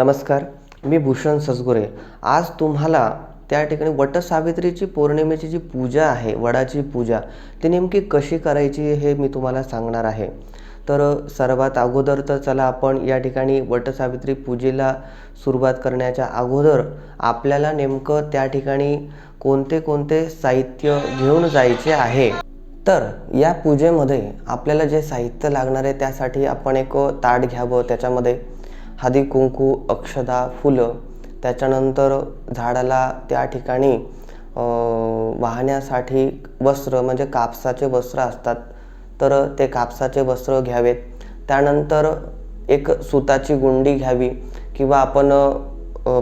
नमस्कार मी भूषण ससगुरे. आज तुम्हाला त्या ठिकाणी वटसावित्रीची पौर्णिमेची जी पूजा आहे वडाची पूजा ती नेमकी कशी करायची हे मी तुम्हाला सांगणार आहे. तर सर्वात अगोदर तर चला आपण या ठिकाणी वटसावित्री पूजेला सुरुवात करण्याच्या अगोदर आपल्याला नेमकं त्या ठिकाणी कोणते कोणते साहित्य घेऊन जायचे आहे. तर या पूजेमध्ये आपल्याला जे साहित्य लागणार आहे त्यासाठी आपण एक ताट घ्यावं त्याच्यामध्ये हळदी कुंकू अक्षदा फुलं त्याच्यानंतर झाडाला त्या ठिकाणी वाहण्यासाठी वस्त्र म्हणजे कापसाचे वस्त्र असतात. तर ते कापसाचे वस्त्र घ्यावेत. त्यानंतर एक सुताची गुंडी घ्यावी किंवा आपण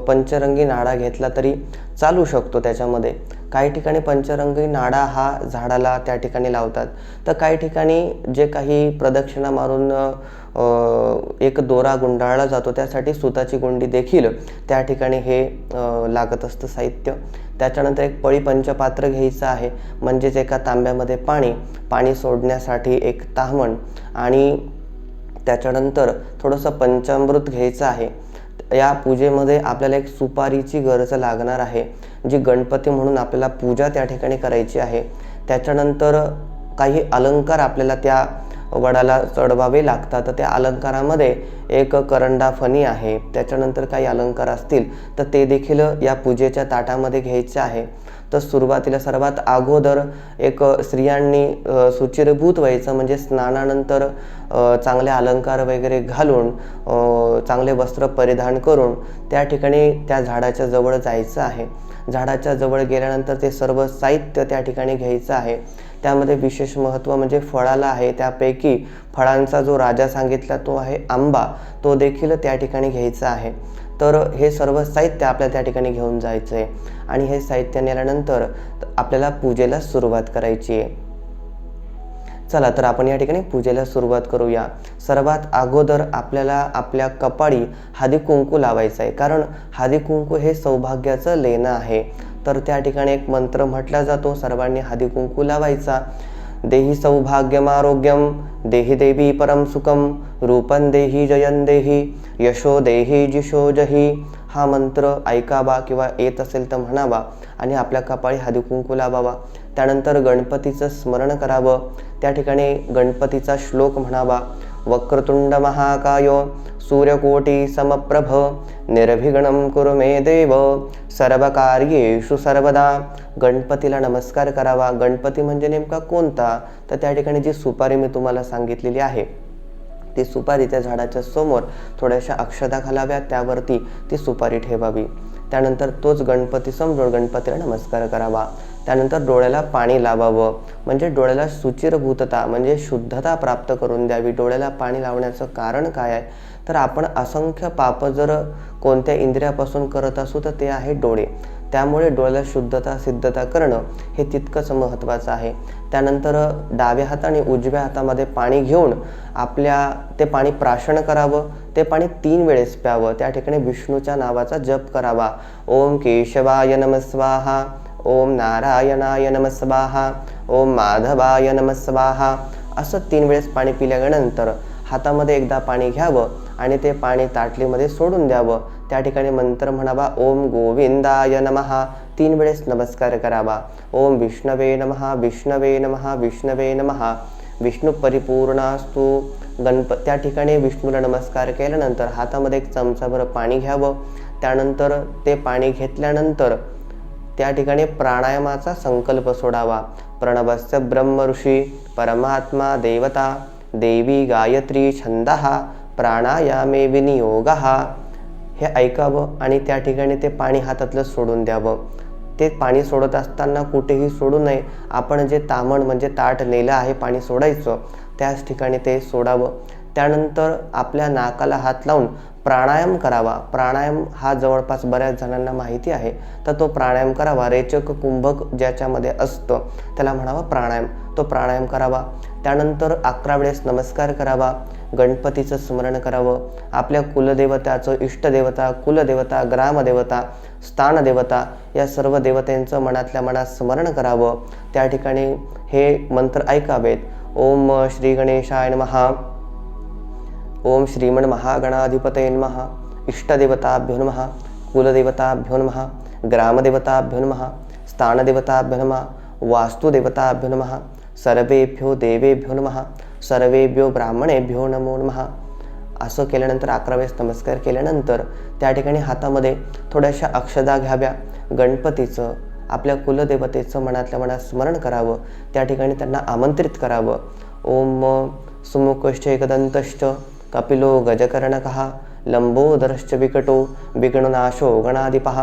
पंचरंगी नाडा घेतला तरी चालू शकतो त्याच्यामध्ये. काही ठिकाणी पंचरंगी नाडा हा झाडाला त्या ठिकाणी लावतात. तर काही ठिकाणी जे काही प्रदक्षिणा मारून एक दोरा गुंडाळला जातो. त्यासाठी सुताची गुंडी देखील त्या ठिकाणी हे लागत असतं साहित्य. त्याच्यानंतर एक पळी पंचपात्र घ्यायचं आहे. म्हणजेच एका तांब्यामध्ये पाणी पाणी सोडण्यासाठी एक ताहमण आणि त्याच्यानंतर थोडंसं पंचामृत घ्यायचं आहे. या पूजेमध्ये आपल्याला एक सुपारीची गरज लागणार आहे. जी गणपती म्हणून आपल्याला पूजा त्या ठिकाणी करायची आहे. त्याच्यानंतर काही अलंकार आपल्याला त्या वडाला चढवावे लागतात. तर त्या अलंकारामध्ये एक करंडा फणी आहे. त्याच्यानंतर काही अलंकार असतील तर ते देखील या पूजेच्या ताटामध्ये घ्यायचे आहे. तर सुरुवातीला सर्वात अगोदर एक स्त्रियांनी सुचिरभूत व्हायचं म्हणजे स्नानानंतर चांगले अलंकार वगैरे घालून चांगले वस्त्र परिधान करून त्या ठिकाणी त्या झाडाच्या जवळ जायचं आहे. झाडाच्या जवळ गेल्यानंतर ते सर्व साहित्य त्या ठिकाणी घ्यायचं आहे. त्यामध्ये विशेष महत्त्व म्हणजे फळाला आहे. त्यापैकी फळांचा जो राजा सांगितला तो आहे आंबा. तो देखील त्या ठिकाणी घ्यायचा आहे. तर हे सर्व साहित्य आपल्याला त्या ठिकाणी घेऊन जायचं आहे आणि हे साहित्य नेल्यानंतर आपल्याला पूजेला सुरुवात करायची आहे. चला तर आपण या ठिकाणी पूजेला सुरुवात करूया. सर्वात अगोदर आपल्याला आपल्या कपाळी हादी कुंकू लावायचं आहे. कारण हादी कुंकू हे सौभाग्याचं लेणं आहे. तर त्या ठिकाणी एक मंत्र म्हटला जातो सर्वांनी हादी कुंकू लावायचा. देही सौभाग्यमारोग्यम देही देवी परम सुखम रूपन देही जयन देही यशो देही जिशो जही. हा मंत्र ऐकावा किंवा येत असेल तर म्हणावा आणि आपल्या कपाळी हादी कुंकू लावावा. त्यानंतर गणपतीचं स्मरण करावं. त्या ठिकाणी गणपतीचा श्लोक म्हणावा. वक्रतुंड महाकाय सूर्यकोटी समप्रभ निर्विघ्नं कुरु मे देव सर्वकार्येषु सर्वदा. गणपतीला नमस्कार करावा. गणपती म्हणजे नेमका कोणता? तर त्या ठिकाणी जी सुपारी मी तुम्हाला सांगितलेली आहे ती सुपारी त्या झाडाच्या समोर थोड्याशा अक्षदा घालाव्या त्यावरती ती सुपारी ठेवावी. त्यानंतर तोच गणपती समजून गणपतीला नमस्कार करावा. त्यानंतर डोळ्याला पाणी लावावं. म्हणजे डोळ्याला सुचिरभूतता म्हणजे शुद्धता प्राप्त करून द्यावी. डोळ्याला पाणी लावण्याचं कारण काय आहे? तर आपण असंख्य पाप जर कोणत्या इंद्रियापासून करत असू तर ते आहे डोळे. त्यामुळे डोळ्याला शुद्धता सिद्धता करणं हे तितकंच महत्त्वाचं आहे. त्यानंतर डाव्या हात आणि उजव्या हातामध्ये पाणी घेऊन आपल्या ते पाणी प्राशन करावं. ते पाणी तीन वेळेस प्यावं. त्या ठिकाणी विष्णूच्या नावाचा जप करावा. ओम केशवाय नमस्वाहा ओम नारायणाय नम स्वाहा ओम माधवाय नम स्वाहा. असं तीन वेळेस पाणी पिल्यानंतर हातामध्ये एकदा पाणी घ्यावं आणि ते पाणी ताटलीमध्ये सोडून द्यावं. त्या ठिकाणी मंत्र म्हणावा ओम गोविंदाय नमहा तीन वेळेस नमस्कार करावा. ओम विष्णवे नमहा विष्णवे नमहा विष्णवे नमहा विष्णू परिपूर्णास्तु. गणप त्या ठिकाणी विष्णूला नमस्कार केल्यानंतर हातामध्ये एक चमचाभर पाणी घ्यावं. त्यानंतर ते पाणी घेतल्यानंतर त्या ठिकाणी प्राणायामाचा संकल्प सोडावा. प्रणवस्य ब्रह्म ऋषी परमात्मा देवता देवी गायत्री छंद प्राणायामे विनियोग. हे ऐकावं आणि त्या ठिकाणी ते पाणी हातातलं सोडून द्यावं. ते पाणी सोडत असताना कुठेही सोडू नये. आपण जे तामण म्हणजे ताट नेलं आहे पाणी सोडायचं त्याच ठिकाणी ते सोडावं. त्यानंतर आपल्या नाकाला हात लावून प्राणायाम करावा. प्राणायाम हा जवळपास बऱ्याच जणांना माहिती आहे. तर तो प्राणायाम करावा. रेचक कुंभक ज्याच्यामध्ये असतं त्याला म्हणावा प्राणायाम. तो प्राणायाम करावा. त्यानंतर अकरा वेळेस नमस्कार करावा. गणपतीचं स्मरण करावं. आपल्या कुलदेवताचं इष्टदेवता कुलदेवता ग्रामदेवता स्थानदेवता या सर्व देवतांचं मनातल्या मनात स्मरण करावं. त्या ठिकाणी हे मंत्र ऐकावेत. ओम श्री गणेशाय महा ओम श्रीमन महागणाधिपतये इष्टदेवताभ्यो नमः कुलदेवताभ्यो नमः ग्रामदेवताभ्यो नमः स्थानदेवताभ्यो नमः वास्तुदेवताभ्यो नमः सर्वेभ्यो देवेभ्यो नमः सर्वेभ्यो ब्राह्मणेभ्यो नमो नमः। असं केल्यानंतर अकरा वेळेस नमस्कार केल्यानंतर त्या ठिकाणी हातामध्ये थोड्याशा अक्षदा घ्याव्या. गणपतीचं आपल्या कुलदेवतेचं मनातल्या मनात स्मरण करावं. त्या ठिकाणी त्यांना आमंत्रित करावं. ओम सुमुखश्च एकदंतश्च कपिलो गजकर्णकः लम्बोदरश्च विकटो विघ्ननाशो गणाधिपः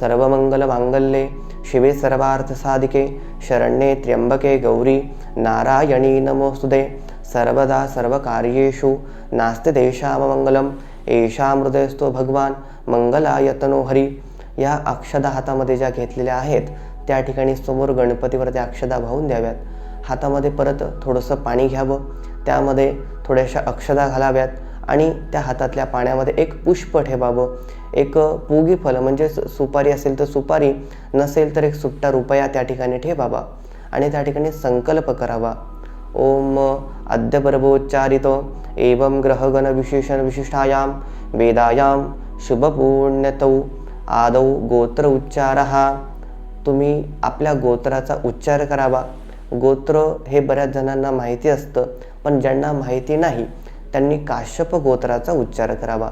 सर्वमङ्गलमाङ्गल्ये शिवे सर्वार्थसाधिके शरण्ये त्र्यंबके गौरी नारायणी नमोऽस्तुते सर्वदा सर्वकार्येषु नास्ति देशाममङ्गलम् एषा हृदयस्तो भगवान मंगलायतनो हरी। या अक्षदा हातामध्ये ज्या घेतलेल्या आहेत त्या ठिकाणी समोर गणपतीवर त्या अक्षदा वाहून द्याव्यात। हातामध्ये परत थोडंसं पाणी घ्यावं त्यामध्ये थोड्याशा अक्षदा घालाव्यात आणि त्या हातातल्या पाण्यामध्ये एक पुष्प ठेवावं. एक पोगी फलं म्हणजे सु- सुपारी असेल तर सुपारी नसेल तर एक सुट्टा रुपया त्या ठिकाणी ठेवावा आणि त्या ठिकाणी संकल्प करावा. ओम अद्य पर्वोच्चारित एवं ग्रहगण विशेषण विशिष्टायाम वेदायाम शुभपूर्ण्यतौ आदौ गोत्र उच्चार. तुम्ही आपल्या गोत्राचा उच्चार करावा. गोत्र हे बऱ्याच जणांना माहिती असतं पण ज्यांना माहिती नाही त्यांनी काश्यप गोत्राचा उच्चार करावा.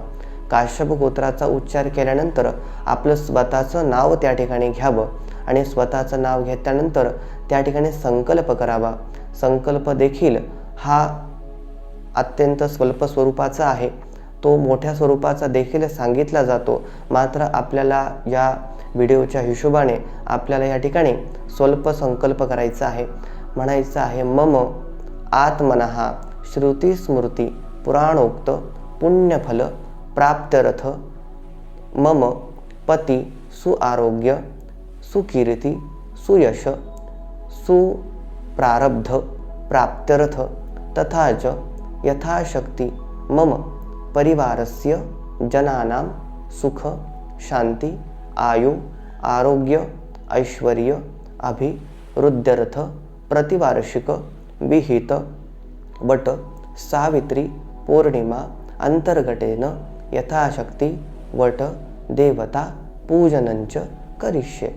काश्यप गोत्राचा उच्चार केल्यानंतर आपलं स्वतःचं नाव त्या ठिकाणी घ्यावं आणि स्वतःचं नाव घेतल्यानंतर त्या ठिकाणी संकल्प करावा. संकल्प देखील हा अत्यंत स्वल्प स्वरूपाचा आहे. तो मोठ्या स्वरूपाचा देखील सांगितला जातो. मात्र आपल्याला या व्हिडिओच्या हिशोबाने आपल्याला या ठिकाणी स्वल्प संकल्प करायचा आहे. म्हणायचं आहे मम आत्मनः श्रुतीस्मृती पुराणोक्त पुण्यफल प्राप्तरथ मम पती सुआरोग्य सुकीर्ती सुयश सुप्रारब्ध प्राप्तरथ तथा च यथाशक्ति मम परिवारस्य जनानां सुख शांती आयु आरोग्य ऐश्वर्य अभिवृद्ध्यर्थ प्रतिवार्षिक विहित वट सावित्री पौर्णिमा अंतर्गटेन यथाशक्ती वट देवता पूजनंच करिष्ये.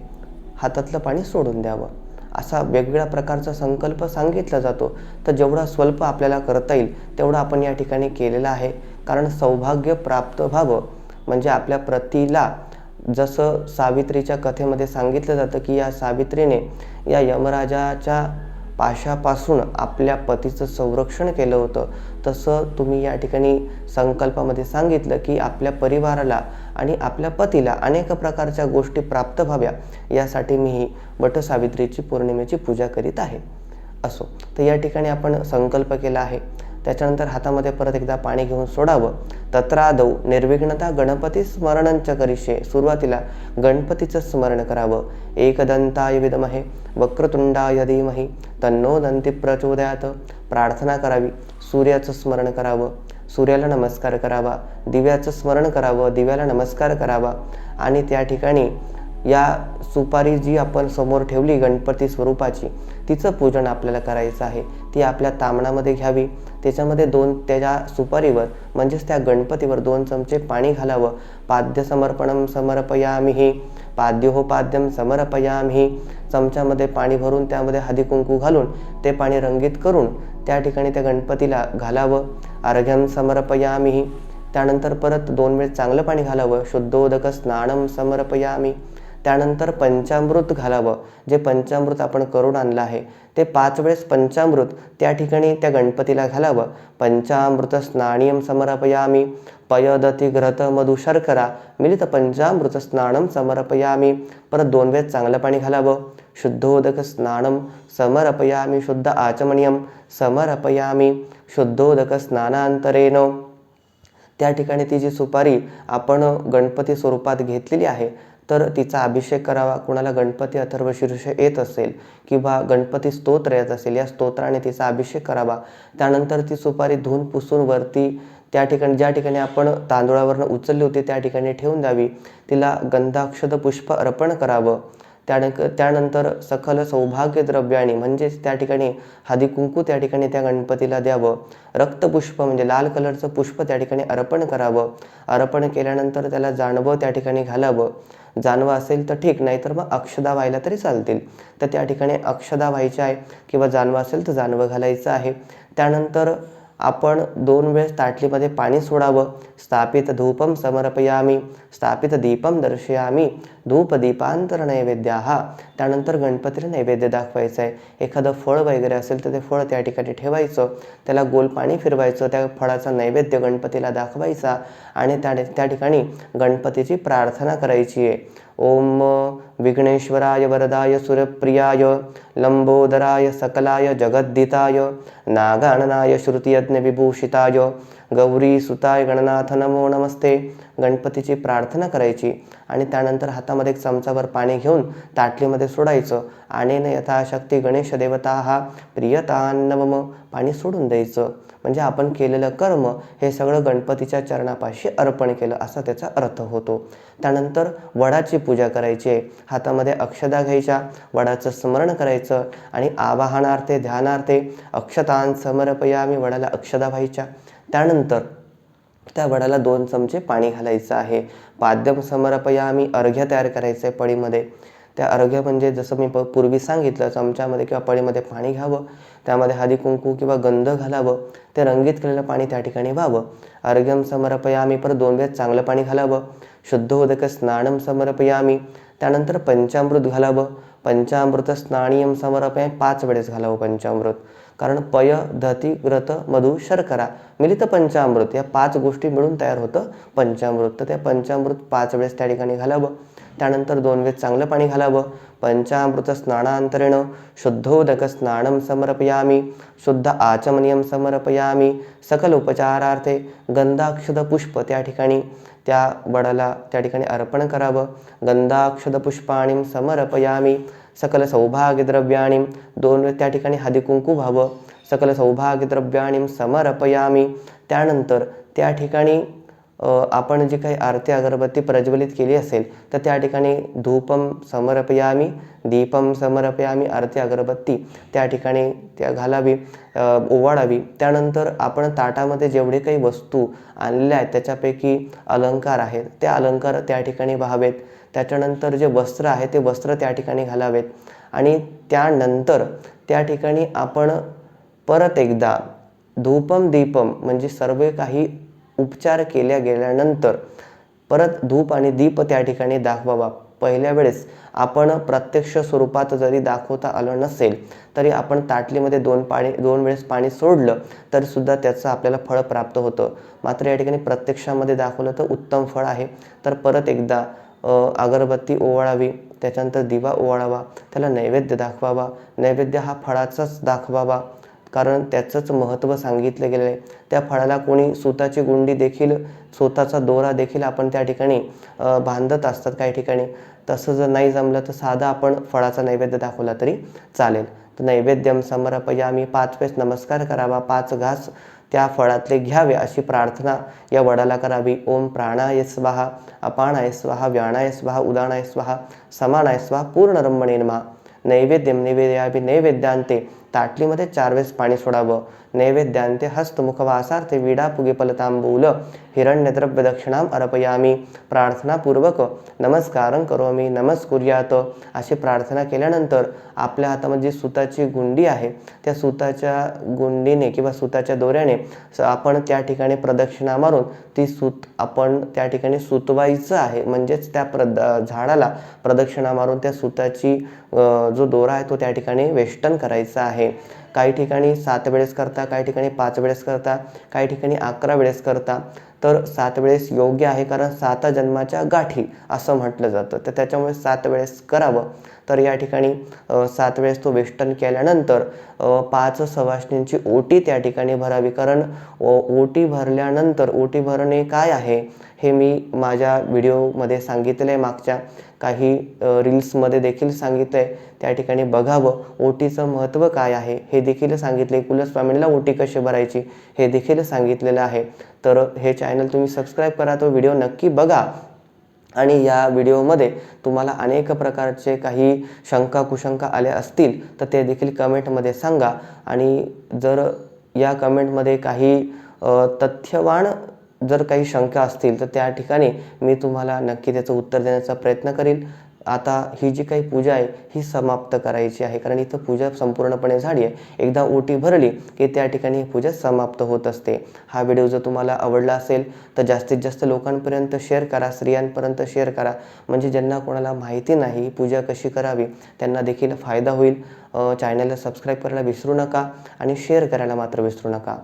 हातातलं पाणी सोडून द्यावं. असा वेगवेगळ्या प्रकारचा संकल्प सांगितला जातो. तर जेवढा स्वल्प आपल्याला करता येईल तेवढा आपण या ठिकाणी केलेला आहे. कारण सौभाग्य प्राप्त व्हावं म्हणजे आपल्या प्रतीला जसं सावित्रीच्या कथेमध्ये सांगितलं जातं की या सावित्रीने या यमराजाच्या पाशापासून आपल्या पतीचं संरक्षण केलं होतं. तसं तुम्ही या ठिकाणी संकल्पामध्ये सांगितलं की आपल्या परिवाराला आणि आपल्या पतीला अनेक प्रकारच्या गोष्टी प्राप्त व्हाव्या. यासाठी मी ही वटसावित्रीची पौर्णिमेची पूजा करीत आहे. असो. तर या ठिकाणी आपण संकल्प केला आहे. त्याच्यानंतर हातामध्ये परत एकदा पाणी घेऊन सोडावं. तत्रादौ निर्विघ्नता गणपती स्मरणंच करिषे सुरुवातीला गणपतीचं स्मरण करावं. एकदंताय विदमहे वक्रतुंडाय धीमहि तन्नो दंती प्रचोदयात. प्रार्थना करावी. सूर्याचं स्मरण करावं. सूर्याला नमस्कार करावा. दिव्याचं स्मरण करावं. दिव्याला नमस्कार करावा. आणि त्या ठिकाणी या सुपारी जी आपण समोर ठेवली गणपती स्वरूपाची तिचं पूजन आपल्याला करायचं आहे. ती आपल्या तामणामध्ये घ्यावी. त्याच्यामध्ये दोन त्याच्या सुपारीवर म्हणजेच त्या गणपतीवर दोन चमचे पाणी घालावं. पाद्य समर्पणम समर्पयामिही पाद्योहो पाद्यम समर्पयामी चमच्यामध्ये पाणी भरून त्यामध्ये हळदी कुंकू घालून ते पाणी रंगीत करून त्या ठिकाणी त्या गणपतीला घालावं. अर्घ्यम समर्पयामी त्यानंतर परत दोन वेळ चांगलं पाणी घालावं. शुद्धोदक स्नानम समर्पयामी. त्यानंतर पंचामृत घालावं. जे पंचामृत आपण करून आणलं आहे ते पाच वेळेस पंचामृत त्या ठिकाणी त्या गणपतीला घालावं. पंचामृत स्नानियम समर्पयामी पयदती ग्रत मधु शर्करा मिलित पंचामृत स्नानम समर्पयामी. परत दोन वेळेस चांगलं पाणी घालावं. शुद्धोदक स्नानम समर्पयामी शुद्ध आचमनियम समर्पयामी. शुद्धोदक स्नानांतरेन त्या ठिकाणी ती जी सुपारी आपण गणपती स्वरूपात घेतलेली आहे तर तिचा अभिषेक करावा. कुणाला गणपती अथर्व शीर्ष येत असेल किंवा गणपती स्तोत्र येत असेल या स्तोत्राने तिचा अभिषेक करावा. त्यानंतर ती सुपारी धुवून पुसून वरती त्या ठिकाणी ज्या ठिकाणी आपण तांदुळावरनं उचलली होती त्या ठिकाणी ठेवून द्यावी. तिला गंधाक्षत पुष्प अर्पण करावं. त्यान त्यानंतर सखल सौभाग्य द्रव्याणी म्हणजेच त्या ठिकाणी हळदी कुंकू त्या ठिकाणी त्या गणपतीला द्यावं. रक्तपुष्प म्हणजे लाल कलरचं पुष्प त्या ठिकाणी अर्पण करावं. अर्पण केल्यानंतर त्याला जानवं त्या ठिकाणी घालावं. जानवं असेल तर ठीक नाही तर मग अक्षदा व्हायला तरी चालतील. तर त्या ठिकाणी अक्षदा व्हायच्या आहे किंवा जानवं असेल तर जानवं घालायचं आहे. त्यानंतर आपण दोन वेळेस ताटलीमध्ये पाणी सोडावं. स्थापित धूपम समर्पयामी. स्थापित दीपम दर्शयामी. धूप दीपांतर नैवेद्य. हा त्यानंतर गणपतीला नैवेद्य दाखवायचं आहे एखादं फळ वगैरे असेल तर ते फळ त्या ठिकाणी ठेवायचं. त्याला गोल पाणी फिरवायचं. त्या फळाचा नैवेद्य गणपतीला दाखवायचा. आणि त्या त्या ठिकाणी गणपतीची प्रार्थना करायची आहे ओम विघ्नेश्वराय वरदाय सुरप्रियाय लंबोदराय सकलाय जगद्दिताय नागाननाय श्रुतियज्ञविभूषिताय गौरी सुताय गणनाथ नमो नमस्ते. गणपतीची प्रार्थना करायची आणि त्यानंतर हातामध्ये एक चमचाभर पाणी घेऊन ताटलीमध्ये सोडायचं आणि न यथाशक्ती गणेश देवता हा प्रियतान्नवम पाणी सोडून द्यायचं. म्हणजे आपण केलेलं कर्म हे सगळं गणपतीच्या चरणापाशी अर्पण केलं असा त्याचा अर्थ होतो. त्यानंतर वडाची पूजा करायची आहे हातामध्ये अक्षदा घ्यायच्या वडाचं स्मरण करायचं आणि आवाहनार्थे ध्यानार्थे अक्षतान समर्पयामी वडाला अक्षदा व्हायच्या. त्यानंतर त्या वडाला दोन चमचे पाणी घालायचं आहे. पाद्यम समर्पयामी अर्घ्य तयार करायचं आहे पळीमध्ये. त्या अर्घ्य म्हणजे जसं मी प पूर्वी सांगितलं चमच्यामध्ये किंवा पळीमध्ये पाणी घ्यावं त्यामध्ये हळदी कुंकू किंवा गंध घालावं ते रंगीत केलेलं पाणी त्या ठिकाणी व्हावं. अर्घ्यम समर्पयामी परत दोन वेळेस चांगलं पाणी घालावं. शुद्ध उदक स्नानम समर्पयामी. त्यानंतर पंचामृत घालावं. पंचामृत स्नानियम समर्पयामी पाच वेळेस घालावं पंचामृत. कारण पय धती व्रत मधु शर्करा मिलित पंचामृत या पाच गोष्टी मिळून तयार होतं पंचामृत. तर त्या पंचामृत पाच वेळेस त्या ठिकाणी घालावं. त्यानंतर दोन वेळ चांगलं पाणी घालावं. पंचामृत स्नानांतरेण शुद्धोदक स्नानम समर्पयामी. शुद्ध आचमनियम समर्पयामी. सकल उपचारार्थे गंधाक्षद पुष्प त्या ठिकाणी त्या वडाला त्या ठिकाणी अर्पण करावं. गंधाक्षद पुष्पाणी समर्पयामी. सकल सौभाग्यद्रव्याणी दोन वेळ त्या ठिकाणी हदिकुंकू व्हावं. सकल सौभाग्यद्रव्याणी समर्पयामी. त्यानंतर त्या ठिकाणी आपण जी काही आरती अगरबत्ती प्रज्वलित केली असेल तर त्या ठिकाणी धूपम समर्पयामी दीपम समर्पयामी आरती अगरबत्ती त्या ठिकाणी त्या घालावी ओवाळावी. त्यानंतर आपण ताटामध्ये जेवढे काही वस्तू आणलेल्या आहेत त्याच्यापैकी अलंकार आहेत ते अलंकार त्या ठिकाणी व्हावेत. त्याच्यानंतर जे वस्त्र आहे ते वस्त्र त्या ठिकाणी घालावेत. आणि त्यानंतर त्या ठिकाणी आपण परत एकदा धूपम दीपम म्हणजे सर्व काही उपचार केल्या गेल्यानंतर परत धूप आणि दीप त्या ठिकाणी दाखवावा. पहिल्या वेळेस आपण प्रत्यक्ष स्वरूपात जरी दाखवता आलं नसेल तरी आपण ताटलीमध्ये दोन पाणी दोन वेळेस पाणी सोडलं तरी सुद्धा त्याचं आपल्याला फळ प्राप्त होतं. मात्र या ठिकाणी प्रत्यक्षामध्ये दाखवलं तर उत्तम फळ आहे. तर परत एकदा अगरबत्ती ओवाळावी त्याच्यानंतर दिवा ओवाळावा त्याला नैवेद्य दाखवावा. नैवेद्य हा फळाचाच दाखवावा. कारण त्याचंच महत्त्व सांगितलं गेलेलं आहे. त्या फळाला कोणी सुताची गुंडी देखील स्वतःचा दोरा देखील आपण त्या ठिकाणी बांधत असतात काही ठिकाणी. तसं जर नाही जमलं तर साधा आपण फळाचा नैवेद्य दाखवला तरी चालेल. तर नैवेद्यम समर्पयामी पाच वेळेस नमस्कार करावा पाच घास त्या फळातले घ्यावे अशी प्रार्थना या वडाला करावी. ओम प्राणाय स्वाहा अपाणाय स्वाहा व्याणाय स्वाहा उदाणाय स्वाहा समानाय स्वाहा पूर्ण नमः. नैवेद्यम नैवेद्यापि नैवेद्यांते ताटलीमध्ये चार वेळेस पाणी सोडावं. नैवेद्यांते हस्तमुखवासार्थे विडा पुगे अर्पयामी। प्रार्थनापूर्वक नमस्कारं करोमी। नमस्कुर्यात। अशी प्रार्थना केल्यानंतर आपल्या हातामध्ये जी सुताची गुंडी आहे त्या सुताच्या गुंडीने किंवा सुताच्या दोऱ्याने स- आपण त्या ठिकाणी प्रदक्षिणा मारून ती सूत आपण त्या ठिकाणी सुतवायचं आहे. म्हणजेच त्या प्रद झाडाला प्रदक्षिणा मारून त्या सुताची जो दोरा आहे तो त्या ठिकाणी वेष्टन करायचा आहे. काही ठिकाणी सात वेळेस करता काही ठिकाणी पाच वेळेस करता काही ठिकाणी अकरा वेळेस करता. तर सात वेळेस योग्य आहे कारण सात जन्माच्या गाठी असं म्हटलं जातं. तर त्याच्यामुळे सात वेळेस करावं. तर या ठिकाणी सात वेळेस तो वेस्टर्न केल्यानंतर पाच सवाष्णींची ओटी त्या ठिकाणी भरावी. कारण ओ- ओटी भरल्यानंतर ओटी भरणे काय आहे हे मी माझ्या व्हिडिओमध्ये सांगितलं आहे मागच्या काही रील्समध्ये देखील सांगितलं आहे त्या ठिकाणी बघावं ओटीचं महत्त्व काय आहे हे देखील सांगितले कुलस्वामींना ओटी कशी भरायची हे देखील सांगितलेलं आहे. तर हे चॅनल तुम्ही सबस्क्राईब करा तो व्हिडिओ नक्की बघा. आणि या व्हिडिओमध्ये तुम्हाला अनेक प्रकारचे काही शंका कुशंका आल्या असतील तर ते देखील कमेंटमध्ये सांगा. आणि जर या कमेंटमध्ये काही तथ्यवान जर काही शंका असतील तर त्या ठिकाणी मी तुम्हाला नक्की त्याचं उत्तर देण्याचा प्रयत्न करील आता ही जी काही पूजा आहे ही समाप्त करायची आहे. कारण इथं पूजा संपूर्णपणे झाली आहे. एकदा ओटी भरली की त्या ठिकाणी ही पूजा समाप्त होत असते. हा व्हिडिओ जर तुम्हाला आवडला असेल तर जास्तीत जास्त लोकांपर्यंत शेअर करा स्त्रियांपर्यंत शेअर करा. म्हणजे ज्यांना कोणाला माहिती नाही ही पूजा कशी करावी त्यांना देखील फायदा होईल. चॅनलला सबस्क्राईब करायला विसरू नका आणि शेअर करायला मात्र विसरू नका.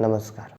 नमस्कार.